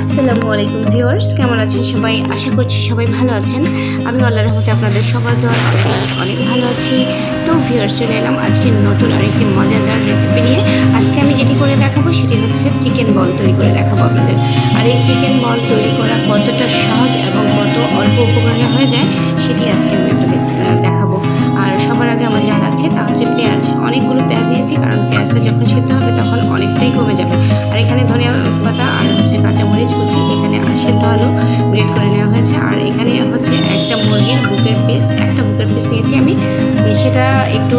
আসসালামু আলাইকুম ভিউয়ার্স, কেমন আছেন সবাই? আশা করছি সবাই ভালো আছেন। আমি আল্লাহ রহমতে আপনাদের সবার দোয়া অনেক ভালো আছি। তো ভিউয়ার্স, চলে এলাম আজকে নতুন আরেকটি মজাদার রেসিপি নিয়ে। আজকে আমি যেটি করে দেখাবো সেটি হচ্ছে চিকেন বল তৈরি করে দেখাবো আপনাদের। আর এই চিকেন বল তৈরি করা কতটা সহজ এবং কত অল্প উপকরণে হয়ে যায়, সেটি আজকে কাঁচামরিচ কুচি এখানে সেদ্ধ আলু গ্রেড করে নেওয়া হয়েছে। আর এখানে হচ্ছে একটা মুরগির বুকের পিস, একটা বুকের পিস নিয়েছি আমি। সেটা একটু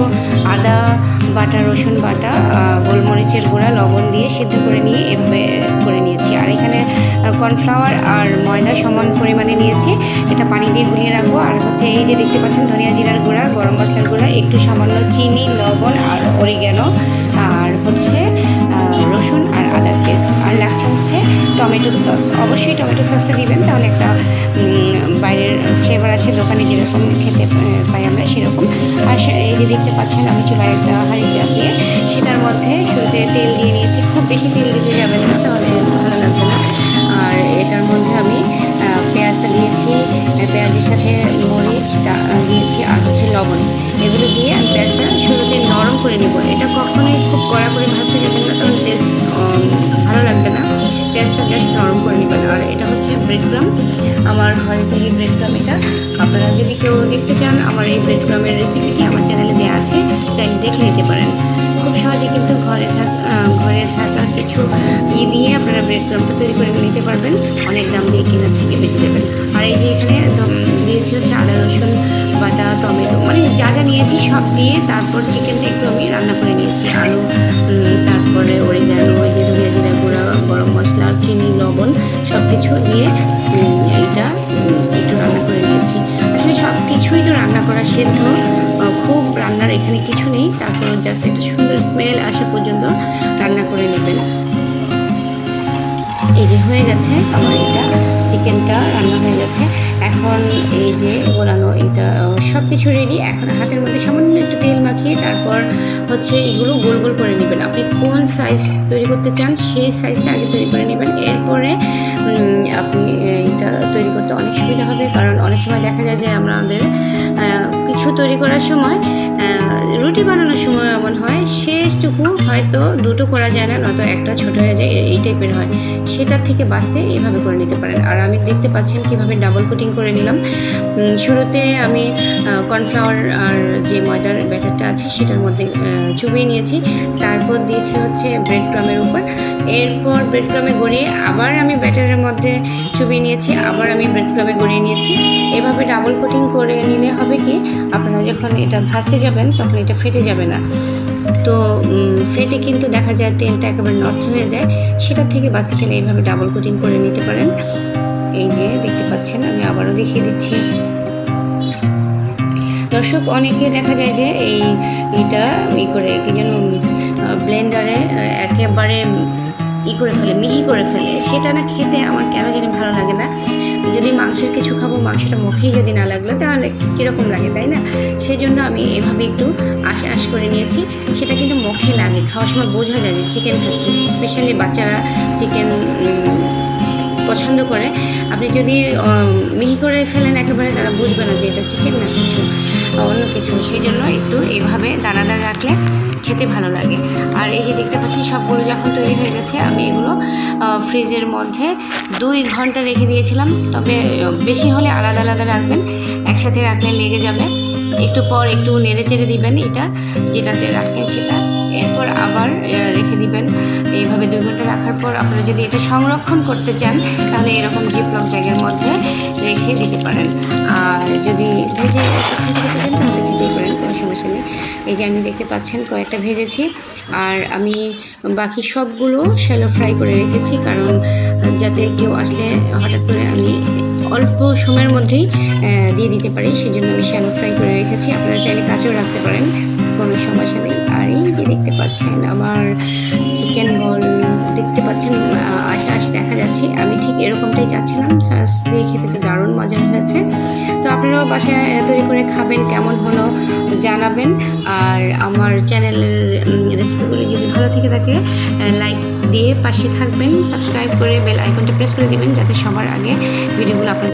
আদা বাটা, রসুন বাটা গোলমরিচের গুঁড়া, লবণ দিয়ে সিদ্ধ করে নিয়ে এভাবে করে নিয়েছি। আর এখানে কর্নফ্লাওয়ার আর ময়দা সমান পরিমাণে নিয়েছি। এটা পানি দিয়ে গুলিয়ে রাখব। আর হচ্ছে এই যে দেখতে পাচ্ছেন, ধনিয়া জিরার গুঁড়া, গরম মশলার গুঁড়া, একটু সামান্য চিনি, লবণ আর অরিগ্যানো। আর হচ্ছে টমেটো সস। অবশ্যই টমেটো সসটা দিবেন, তাহলে একটা বাইরের ফ্লেভার আছে, দোকানে যেরকম খেতে পাই আমরা সেরকম। আর এই যে দেখতে পাচ্ছেন, আমি চুলায় একটা হাঁড়ি চাপিয়ে সেটার মধ্যে শুরুতে তেল দিয়ে নিয়েছি। খুব বেশি তেল দিতে যাবেন না, তাহলে ভালো লাগবে না। আর এটার মধ্যে আমি পেঁয়াজটা দিয়েছি পেঁয়াজের সাথে মরিচ দিয়েছি আর হচ্ছে লবণ। এগুলো দিয়ে আমি পেঁয়াজটা শুরুতে নরম করে নেব। এটা কখনোই খুব কড়া করে ভাজতে যাবেন না, তাহলে পেঁয়াজটা জাস্ট নরম করে নেবেন। আর এটা হচ্ছে ব্রেড ক্রাম আমার ঘরে তৈরি ব্রেড ক্রাম এটা। আপনারা যদি কেউ দেখতে চান, আমার এই ব্রেড ক্রামের রেসিপিটি আমার চ্যানেলে দেওয়া আছে, চাইলে দেখে নিতে পারেন। খুব সহজে কিন্তু ঘরে থাক ঘরে থাকা কিছু ই দিয়ে আপনারা ব্রেড ক্রামটা তৈরি করে নিতে পারবেন। অনেক দাম দিয়ে কেনার থেকে বেঁচে যাবেন। আর এই যে এখানে দিয়েছি হচ্ছে আদা, রসুন, বাটা, টমেটো মানে যা যা নিয়েছি সব দিয়ে তারপর চিকেনটা একটু আমি রান্না করে নিয়েছি। আলু তারপরে ওই যে ধনিয়া জিরা গুঁড়া গরম মশলা, চিনি, লবণ সব কিছু দিয়ে এটা একটু রান্না করে নিয়েছি। আসলে সব কিছুই তো রান্না করা সেদ্ধ খুব রান্নার এখানে কিছু নেই। তারপর জাস্ট একটা সুন্দর স্মেল আসা পর্যন্ত রান্না করে নেবেন। এই যে হয়ে গেছে আমার এটা। চিকেনটা রান্না হয়ে গেছে। এখন এই যে গোলানো এটা সব কিছু রেডি এখন হাতের মধ্যে সামান্য একটু তেল মাখিয়ে তারপর হচ্ছে এগুলো গোল গোল করে নেবেন। আপনি কোন সাইজ তৈরি করতে চান সেই সাইজটা আগে তৈরি করে নেবেন। এরপরে আপনি এটা তৈরি করতে অনেক সুবিধা হবে। কারণ অনেক সময় দেখা যায় যে আমাদের কিছু তৈরি করার সময় রুটি বানানোর সময় এমন হয়, শেষটুকু হয়তো দুটো করা যায় না, নয়তো একটা ছোট হয়ে যায়, এই টাইপের হয়। সেটার থেকে বাঁচতে এভাবে করে নিতে পারেন। আর আমি দেখতে পাচ্ছেন কীভাবে ডাবল কোটিং করে নিলাম। শুরুতে আমি কর্নফ্লাওয়ার আর যে ময়দার ব্যাটারটা আছে, সেটার মধ্যে চুবিয়ে নিয়েছি। তারপর দিয়েছি হচ্ছে ব্রেড ক্রামের উপর। এরপর ব্রেড ক্রামে গড়িয়ে আবার আমি ব্যাটারের মধ্যে চুবিয়ে নিয়েছি, আবার আমি ব্রেড ক্রামে গড়িয়ে নিয়েছি। এভাবে ডাবল কোটিং করে নিলে হবে কি আপনারা যখন এটা ভাজতে যাবেন, তখন এটা ফেটে যাবে না। তো ফেটে কিন্তু দেখা যায় তেলটা একেবারে নষ্ট হয়ে যায়। সেটার থেকে বাঁচতে চাইলে এইভাবে ডাবল কোটিং করে নিতে পারেন। এই যে, দেখতে পাচ্ছেন, আমি আবারও দেখিয়ে দিচ্ছি। দর্শক, অনেকে দেখা যায় যে এই এটা ই করে কি যেন ব্লেন্ডারে একেবারে ই করে ফেলে, মিহি করে ফেলে, সেটা না খেতে আমার কেন জানি ভালো লাগে না। যদি মাংসের কিছু খাব, মাংসটা মুখেই যদি না লাগল, তাহলে কীরকম লাগে, তাই না? সেই জন্য আমি এভাবে একটু আশ আশ করে নিয়েছি। সেটা কিন্তু মুখে লাগে, খাওয়ার সময় বোঝা যায় যে চিকেন খাচ্ছি। স্পেশালি বাচ্চারা চিকেন পছন্দ করে। আপনি যদি মিহি করে ফেলেন, একেবারে তারা বুঝবে না যে এটা চিকেন না কিছু অন্য কিছু। সেই জন্য একটু এইভাবে দানাদার রাখলে খেতে ভালো লাগে। আর এই যে দেখতে পাচ্ছেন, সবগুলো যখন তৈরি হয়ে গেছে, আমি এগুলো ফ্রিজের মধ্যে দুই ঘণ্টা রেখে দিয়েছিলাম। তবে বেশি হলে আলাদা আলাদা রাখবেন। একসাথে রাখলে লেগে যাবে। একটু পর একটু নেড়ে চেড়ে দিবেন এটা, যেটাতে রাখেন সেটা। এরপর আবার রেখে দিবেন। এইভাবে দুই ঘণ্টা রাখার পর আপনারা যদি এটা সংরক্ষণ করতে চান, তাহলে এরকম জিপলক ব্যাগের মধ্যে রেখে দিতে পারেন। আর যদি ভেজে করতে চান তাহলে নেই এই যে আমি দেখতে পাচ্ছেন কয়েকটা ভেজেছি। আর আমি বাকি সবগুলো শ্যালো ফ্রাই করে রেখেছি কারণ যাতে কেউ আসলে হঠাৎ করে আমি অল্প সময়ের মধ্যেই দিয়ে দিতে পারি। সেই জন্য আমি শ্যালো ফ্রাই করে রেখেছি। আপনারা চাইলে কাছেও রাখতে পারেন, কোনো সমস্যা নেই। আর এই যে দেখতে পাচ্ছেন আমার চিকেন বল দেখতে পাচ্ছেন আশা আশ দেখা যাচ্ছে। আমি ঠিক এরকমটাই চাচ্ছিলাম সস দিয়ে খেতে তো দারুণ মজার হয়েছে। তো আপনারাও বাসায় তৈরি করে খাবেন, কেমন হলো জানাবেন। আর আমার চ্যানেলের রেসিপিগুলি যদি ভালো থেকে থাকে লাইক দিয়ে পাশে থাকবেন সাবস্ক্রাইব করে বেল আইকনটা প্রেস করে দিবেন, যাতে সবার আগে ভিডিওগুলো আপনার